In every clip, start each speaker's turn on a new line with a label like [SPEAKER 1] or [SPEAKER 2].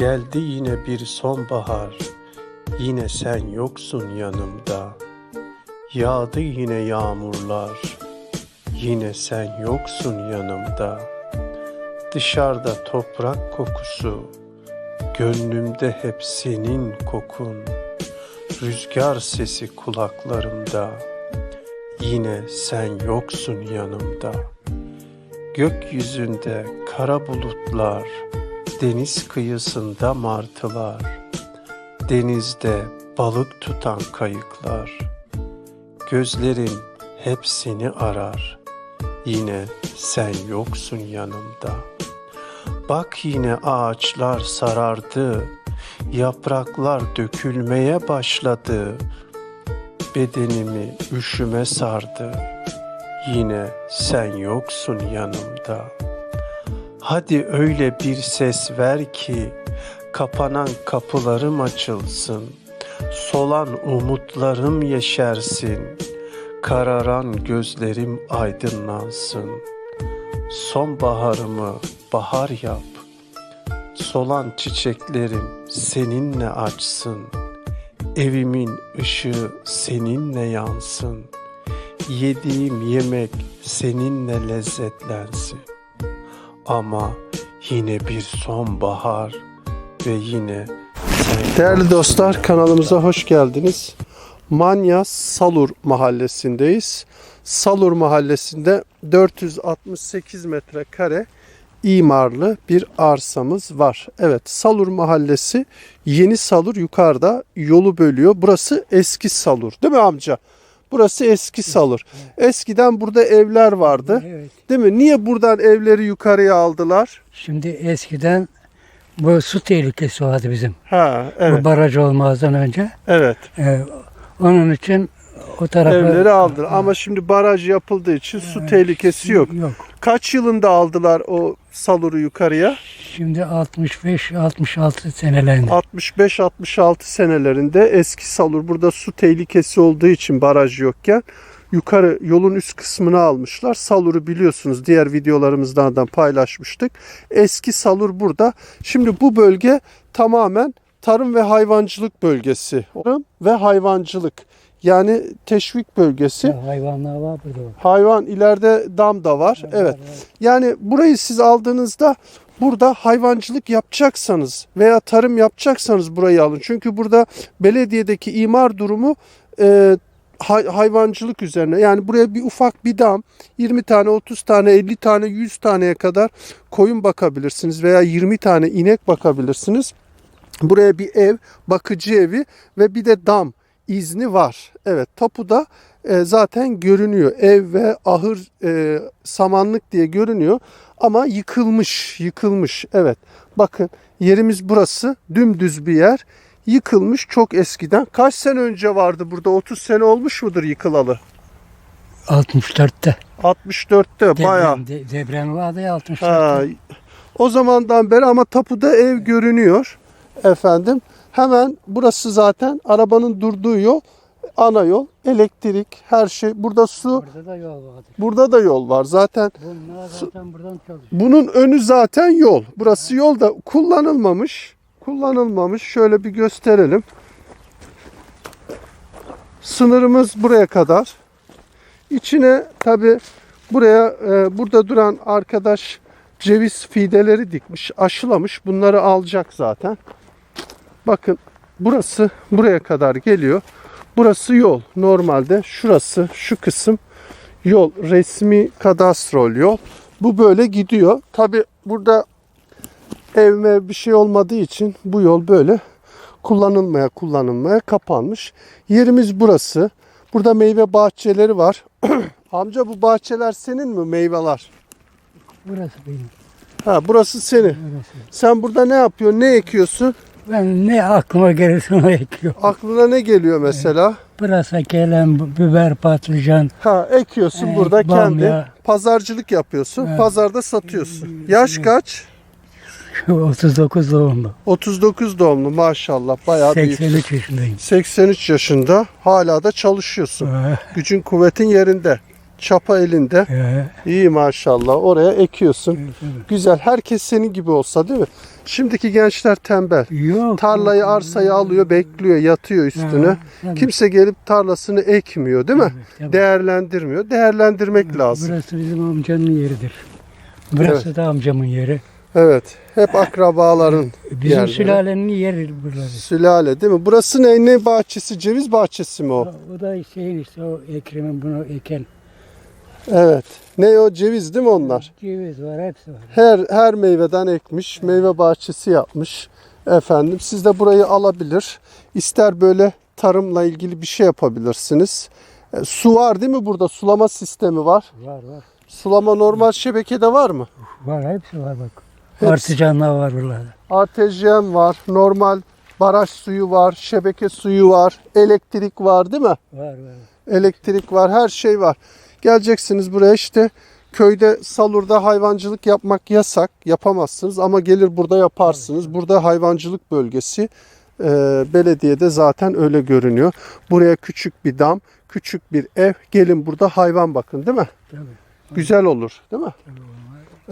[SPEAKER 1] Geldi yine bir sonbahar, yine sen yoksun yanımda. Yağdı yine yağmurlar, yine sen yoksun yanımda. Dışarıda toprak kokusu, gönlümde hep senin kokun. Rüzgar sesi kulaklarımda, yine sen yoksun yanımda. Gökyüzünde kara bulutlar, deniz kıyısında martılar, denizde balık tutan kayıklar. Gözlerim hep seni arar, yine sen yoksun yanımda. Bak yine ağaçlar sarardı, yapraklar dökülmeye başladı. Bedenimi üşüme sardı, yine sen yoksun yanımda. Hadi öyle bir ses ver ki kapanan kapılarım açılsın. Solan umutlarım yeşersin. Kararan gözlerim aydınlansın. Sonbaharımı bahar yap. Solan çiçeklerim seninle açsın. Evimin ışığı seninle yansın. Yediğim yemek seninle lezzetlensin. Ama yine bir sonbahar ve yine Değerli dostlar kanalımıza hoş geldiniz. Manya Salur mahallesindeyiz. Salur mahallesinde 468 metrekare imarlı bir arsamız var. Evet Salur mahallesi yeni Salur yukarıda yolu bölüyor. Burası eski Salur değil mi amca? Burası eski Salur. Eskiden burada evler vardı.
[SPEAKER 2] Evet.
[SPEAKER 1] Değil mi? Niye buradan evleri yukarıya aldılar?
[SPEAKER 2] Şimdi eskiden bu su tehlikesi vardı bizim.
[SPEAKER 1] Ha, evet.
[SPEAKER 2] Bu baraj olmazdan önce.
[SPEAKER 1] Evet.
[SPEAKER 2] Ee, onun için o tarafa
[SPEAKER 1] Evleri aldılar. Ama şimdi baraj yapıldığı için su tehlikesi yok.
[SPEAKER 2] Yok.
[SPEAKER 1] Kaç yılında aldılar o saluru yukarıya?
[SPEAKER 2] Şimdi 65-66 senelerinde.
[SPEAKER 1] 65-66 senelerinde eski salur burada su tehlikesi olduğu için baraj yokken yukarı yolun üst kısmını almışlar. Saluru biliyorsunuz diğer videolarımızdan da paylaşmıştık. Eski salur burada. Şimdi bu bölge tamamen tarım ve hayvancılık bölgesi. Tarım ve hayvancılık yani teşvik bölgesi.
[SPEAKER 2] Ya hayvanlar var burada. bak.
[SPEAKER 1] Hayvan ileride dam da var. Evet. Yani burayı siz aldığınızda burada hayvancılık yapacaksanız veya tarım yapacaksanız burayı alın. Çünkü burada belediyedeki imar durumu e, hay- hayvancılık üzerine. Yani buraya bir ufak bir dam 20 tane, 30 tane, 50 tane, 100 taneye kadar koyun bakabilirsiniz veya 20 tane inek bakabilirsiniz. Buraya bir ev, bakıcı evi ve bir de dam izni var. Evet tapuda e, zaten görünüyor. Ev ve ahır e, samanlık diye görünüyor ama yıkılmış, yıkılmış. Evet bakın yerimiz burası dümdüz bir yer. Yıkılmış çok eskiden. Kaç sene önce vardı burada? 30 sene olmuş mudur yıkılalı?
[SPEAKER 2] 64'te.
[SPEAKER 1] 64'te bayağı.
[SPEAKER 2] Deprem, de, deprem vardı ya 64'te.
[SPEAKER 1] Ha, o zamandan beri ama tapuda ev görünüyor efendim. Hemen burası zaten arabanın durduğu yol, ana yol, elektrik, her şey. Burada su,
[SPEAKER 2] Burada da yol vardı.
[SPEAKER 1] burada da yol var. Zaten
[SPEAKER 2] Bunlar zaten buradan çalışıyor.
[SPEAKER 1] bunun önü zaten yol. Burası yol da kullanılmamış. Kullanılmamış. Şöyle bir gösterelim. Sınırımız buraya kadar. İçine tabi buraya e, burada duran arkadaş ceviz fideleri dikmiş, aşılamış. Bunları alacak zaten. Bakın burası buraya kadar geliyor. Burası yol. Normalde şurası şu kısım yol. Resmi kadastrol yol. Bu böyle gidiyor. Tabi burada evme bir şey olmadığı için bu yol böyle kullanılmaya kullanılmaya kapanmış. Yerimiz burası. Burada meyve bahçeleri var. Amca bu bahçeler senin mi meyveler?
[SPEAKER 2] Burası benim.
[SPEAKER 1] Ha burası senin.
[SPEAKER 2] Burası.
[SPEAKER 1] Sen burada ne yapıyorsun? Ne ekiyorsun?
[SPEAKER 2] Ben ne aklıma gelirse onu ekiyorum.
[SPEAKER 1] Aklına ne geliyor mesela?
[SPEAKER 2] Pırasa, kelem, biber, patlıcan.
[SPEAKER 1] Ha ekiyorsun
[SPEAKER 2] Ee,
[SPEAKER 1] burada
[SPEAKER 2] bamya.
[SPEAKER 1] kendi pazarcılık yapıyorsun.
[SPEAKER 2] Evet.
[SPEAKER 1] Pazarda satıyorsun. Yaş kaç?
[SPEAKER 2] 39 doğumlu.
[SPEAKER 1] 39 doğumlu maşallah bayağı büyük.
[SPEAKER 2] 83 yaşındayım.
[SPEAKER 1] 83 yaşında hala da çalışıyorsun.
[SPEAKER 2] Ee,
[SPEAKER 1] Gücün kuvvetin yerinde. Çapa elinde.
[SPEAKER 2] Ee,
[SPEAKER 1] İyi maşallah. Oraya ekiyorsun.
[SPEAKER 2] evet, evet.
[SPEAKER 1] Güzel. Herkes senin gibi olsa değil mi? Şimdiki gençler tembel.
[SPEAKER 2] Yok.
[SPEAKER 1] Tarlayı, arsayı alıyor, bekliyor, yatıyor üstüne.
[SPEAKER 2] Ha, tabii.
[SPEAKER 1] Kimse gelip tarlasını ekmiyor, değil mi?
[SPEAKER 2] Evet, tabii.
[SPEAKER 1] Değerlendirmiyor. Değerlendirmek lazım.
[SPEAKER 2] Burası bizim amcanın yeridir. Burası da amcamın yeri.
[SPEAKER 1] Evet. Hep akrabaların
[SPEAKER 2] Bizim
[SPEAKER 1] yerleri.
[SPEAKER 2] sülalenin yeri buraları.
[SPEAKER 1] Sülale değil mi? Burası ne? Ne bahçesi? Ceviz bahçesi mi o?
[SPEAKER 2] O da şeyin işte o Ekrem'in bunu eken.
[SPEAKER 1] Evet. Ne o? Ceviz değil mi onlar?
[SPEAKER 2] Ceviz var hepsi var.
[SPEAKER 1] Her her meyveden ekmiş, meyve bahçesi yapmış. Efendim siz de burayı alabilir. İster böyle tarımla ilgili bir şey yapabilirsiniz. E, su var değil mi burada? Sulama sistemi var.
[SPEAKER 2] Var var.
[SPEAKER 1] Sulama normal şebekede var mı?
[SPEAKER 2] Var hepsi var bak.
[SPEAKER 1] Hepsi.
[SPEAKER 2] Artıcanlar var buralarda.
[SPEAKER 1] Artezyen var, normal baraj suyu var, şebeke suyu var, elektrik var değil mi?
[SPEAKER 2] Var var.
[SPEAKER 1] Elektrik var, her şey var. Geleceksiniz buraya işte köyde Salur'da hayvancılık yapmak yasak, yapamazsınız ama gelir burada yaparsınız. Burada hayvancılık bölgesi e, belediyede zaten öyle görünüyor. Buraya küçük bir dam, küçük bir ev. Gelin burada hayvan bakın değil mi?
[SPEAKER 2] Tabii.
[SPEAKER 1] Güzel olur değil mi?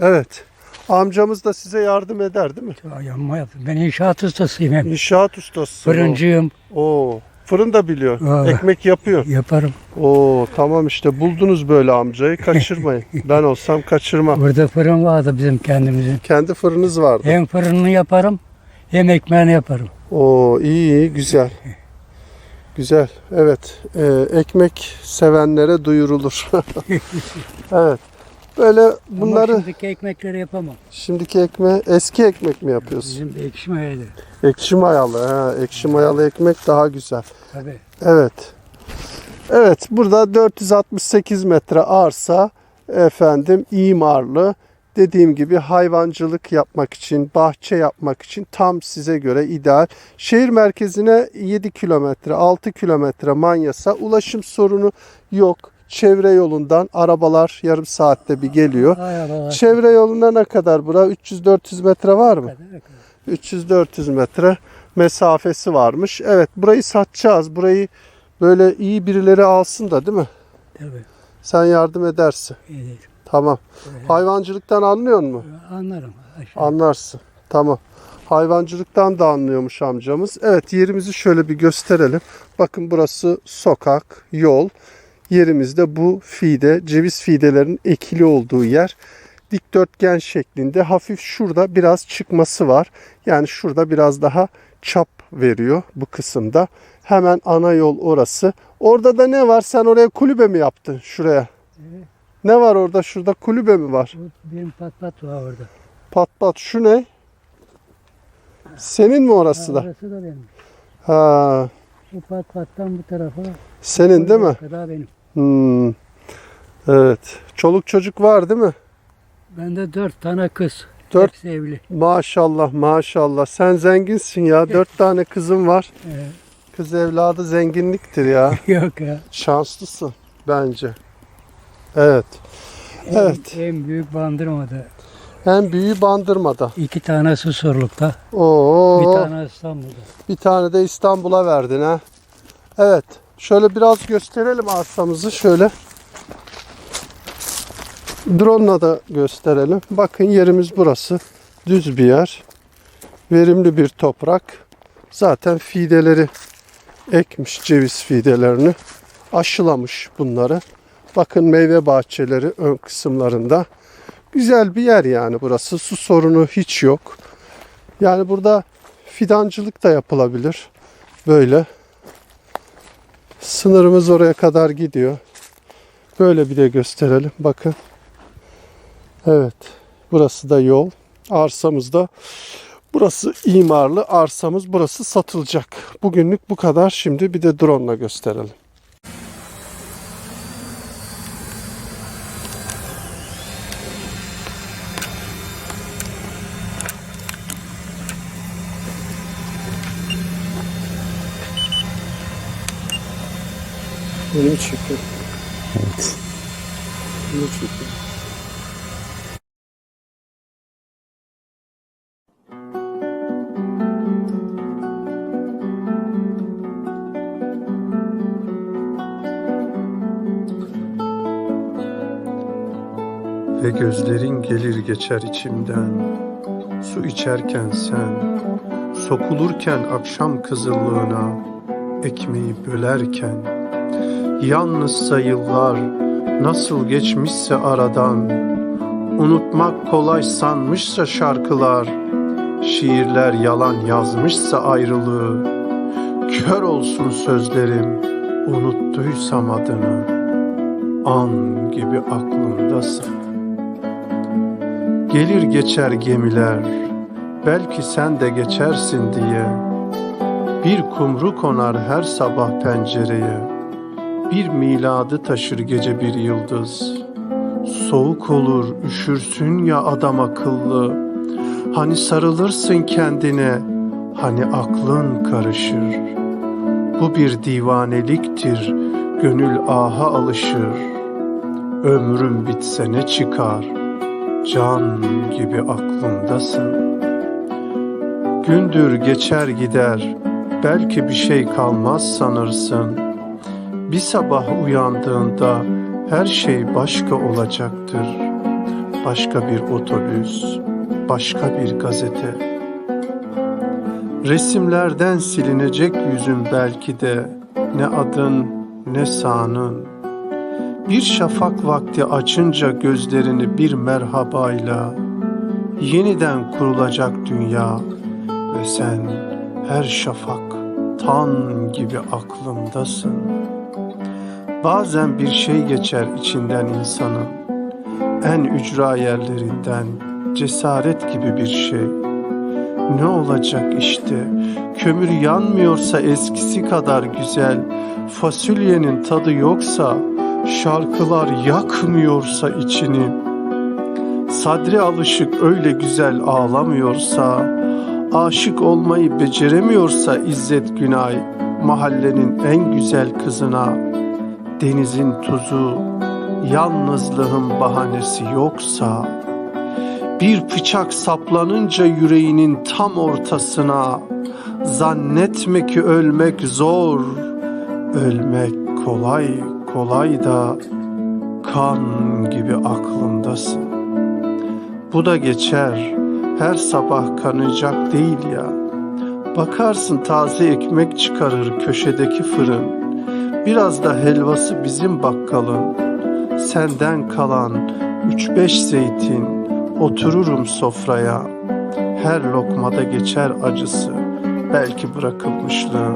[SPEAKER 1] Evet. Amcamız da size yardım eder değil mi?
[SPEAKER 2] Ya, Yanma. Ben inşaat ustasıyım hem.
[SPEAKER 1] İnşaat ustası.
[SPEAKER 2] Fırıncıyım.
[SPEAKER 1] Oo, fırın da biliyor.
[SPEAKER 2] Aa.
[SPEAKER 1] Ekmek yapıyor.
[SPEAKER 2] Yaparım.
[SPEAKER 1] Oo, tamam işte buldunuz böyle amcayı. Kaçırmayın. ben olsam kaçırmam.
[SPEAKER 2] Burada fırın vardı bizim kendimizin.
[SPEAKER 1] Kendi fırınız vardı.
[SPEAKER 2] Hem fırınını yaparım hem ekmeğini yaparım.
[SPEAKER 1] Oo, iyi iyi güzel. Güzel. Evet. Ee, ekmek sevenlere duyurulur. evet. Böyle
[SPEAKER 2] Bunları... Ama şimdiki ekmekleri yapamam.
[SPEAKER 1] şimdiki ekmeği eski ekmek mi yapıyorsun?
[SPEAKER 2] Bizim ekşi mayalı.
[SPEAKER 1] Ekşi mayalı. Ha, ekşi mayalı ekmek daha güzel.
[SPEAKER 2] Tabii.
[SPEAKER 1] Evet. Evet burada 468 metre arsa efendim imarlı dediğim gibi hayvancılık yapmak için, bahçe yapmak için tam size göre ideal. Şehir merkezine 7 kilometre, 6 kilometre Manyas'a ulaşım sorunu yok. Çevre yolundan arabalar yarım saatte bir geliyor. Çevre yoluna ne kadar bura? 300-400 metre var mı? 300-400 metre mesafesi varmış. Evet burayı satacağız. Burayı böyle iyi birileri alsın da değil mi?
[SPEAKER 2] Tabii.
[SPEAKER 1] Sen yardım edersin.
[SPEAKER 2] iyi.
[SPEAKER 1] Tamam. Hayvancılıktan anlıyor musun?
[SPEAKER 2] Anlarım. Aşağı.
[SPEAKER 1] Anlarsın. Tamam. Hayvancılıktan da anlıyormuş amcamız. Evet yerimizi şöyle bir gösterelim. Bakın burası sokak, yol. Yerimizde bu fide, ceviz fidelerinin ekili olduğu yer. Dikdörtgen şeklinde hafif şurada biraz çıkması var. Yani şurada biraz daha çap veriyor bu kısımda. Hemen ana yol orası. Orada da ne var? Sen oraya kulübe mi yaptın şuraya?
[SPEAKER 2] Evet.
[SPEAKER 1] Ne var orada? Şurada kulübe mi var?
[SPEAKER 2] Benim pat pat var orada.
[SPEAKER 1] Pat pat şu ne? Senin mi orası
[SPEAKER 2] Ha,
[SPEAKER 1] da?
[SPEAKER 2] orası da benim.
[SPEAKER 1] Ha,
[SPEAKER 2] Bu pat pattan bu tarafa.
[SPEAKER 1] senin değil mi?
[SPEAKER 2] kadar benim.
[SPEAKER 1] Hmm. Evet. Çoluk çocuk var değil mi?
[SPEAKER 2] Bende dört tane kız.
[SPEAKER 1] Dört.
[SPEAKER 2] Hepsi evli.
[SPEAKER 1] Maşallah maşallah. Sen zenginsin ya. Dört tane kızım var.
[SPEAKER 2] Ee,
[SPEAKER 1] Kız evladı zenginliktir ya.
[SPEAKER 2] yok ya.
[SPEAKER 1] Şanslısın bence. Evet.
[SPEAKER 2] En,
[SPEAKER 1] Evet.
[SPEAKER 2] En büyük bandırmada.
[SPEAKER 1] En büyüğü Bandırma'da.
[SPEAKER 2] İki tane Susurluk'ta.
[SPEAKER 1] Oo.
[SPEAKER 2] Bir tane İstanbul'da.
[SPEAKER 1] Bir tane de İstanbul'a verdin ha. Evet. Şöyle biraz gösterelim arsamızı şöyle. Drone'la da gösterelim. Bakın yerimiz burası. Düz bir yer. Verimli bir toprak. Zaten fideleri ekmiş ceviz fidelerini. Aşılamış bunları. Bakın meyve bahçeleri ön kısımlarında. Güzel bir yer yani burası. Su sorunu hiç yok. Yani burada fidancılık da yapılabilir. Böyle. Sınırımız oraya kadar gidiyor. Böyle bir de gösterelim. Bakın. Evet. Burası da yol. Arsamız da burası imarlı arsamız. Burası satılacak. Bugünlük bu kadar. Şimdi bir de drone ile gösterelim. Beni mi çekiyor? Evet. Beni çekiyor. Ve gözlerin gelir geçer içimden Su içerken sen Sokulurken akşam kızıllığına Ekmeği bölerken Yalnızsa yıllar Nasıl geçmişse aradan Unutmak kolay sanmışsa şarkılar Şiirler yalan yazmışsa ayrılığı Kör olsun sözlerim Unuttuysam adını An gibi aklımdasın. Gelir geçer gemiler Belki sen de geçersin diye Bir kumru konar her sabah pencereye Bir miladı taşır gece bir yıldız. Soğuk olur üşürsün ya adam akıllı. Hani sarılırsın kendine Hani aklın karışır. Bu bir divaneliktir Gönül aha alışır. Ömrüm bitse ne çıkar Can gibi aklımdasın. Gündür geçer gider Belki bir şey kalmaz sanırsın Bir sabah uyandığında Her şey başka olacaktır. Başka bir otobüs Başka bir gazete. Resimlerden silinecek yüzün belki de Ne adın ne sanın Bir şafak vakti açınca gözlerini bir merhabayla Yeniden kurulacak dünya Ve sen her şafak tan gibi aklımdasın Bazen bir şey geçer içinden insanın. En ücra yerlerinden cesaret gibi bir şey. Ne olacak işte? Kömür yanmıyorsa eskisi kadar güzel. Fasulyenin tadı yoksa Şarkılar yakmıyorsa içini. Sadri alışık öyle güzel ağlamıyorsa Aşık olmayı beceremiyorsa İzzet Günay Mahallenin en güzel kızına Denizin tuzu Yalnızlığın bahanesi yoksa bir bıçak saplanınca yüreğinin tam ortasına Zannetme ki ölmek zor Ölmek kolay kolay da Kan gibi aklımdasın Bu da geçer Her sabah kanacak değil ya. Bakarsın taze ekmek çıkarır köşedeki fırın Biraz da helvası bizim bakkalın. Senden kalan üç beş zeytin. Otururum sofraya. Her lokmada geçer acısı. Belki bırakılmışlığı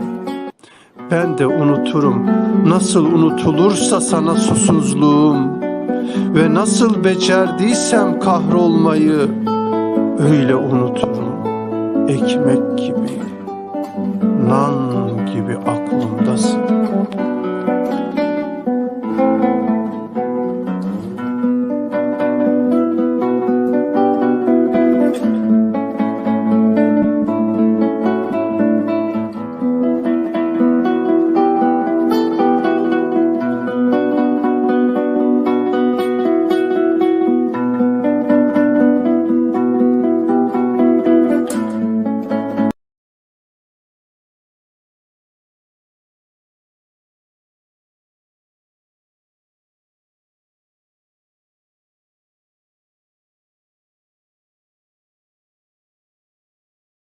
[SPEAKER 1] Ben de unuturum. Nasıl unutulursa sana susuzluğum. Ve nasıl becerdiysem kahrolmayı Öyle unuturum. Ekmek gibi Nan gibi aklımdasın